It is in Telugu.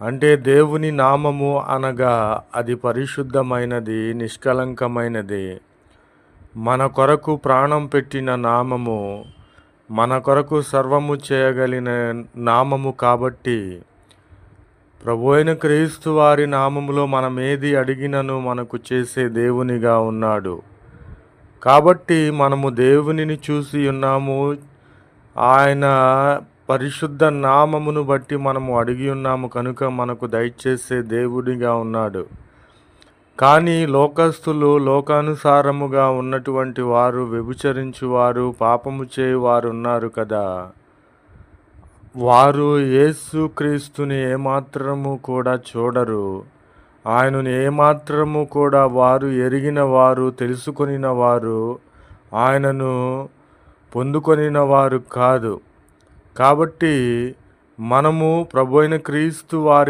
అంటే దేవుని నామము అనగా అది పరిశుద్ధమైనది నిష్కలంకమైనది. మన కొరకు ప్రాణం పెట్టిన నామము మన కొరకు సర్వము చేయగలిగిన నామము కాబట్టి ప్రభు అయిన క్రీస్తు వారి నామములో మనం ఏది అడిగినను మనకు చేసే దేవునిగా ఉన్నాడు. కాబట్టి మనము దేవునిని చూసి ఉన్నాము. ఆయన పరిశుద్ధ నామమును బట్టి మనము అడిగి ఉన్నాము కనుక మనకు దయచేసే దేవుడిగా ఉన్నాడు. కానీ లోకస్తులు లోకానుసారముగా ఉన్నటువంటి వారు వ్యభిచరించువారు పాపము చేయువారు ఉన్నారు కదా. వారు యేసుక్రీస్తుని ఏమాత్రము కూడా చూడరు. ఆయనను ఏమాత్రము కూడా వారు ఎరిగిన వారు తెలుసుకొనిన వారు ఆయనను పొందుకొనిన వారు కాదు. కాబట్టి మనము ప్రభు అయిన క్రీస్తు వారి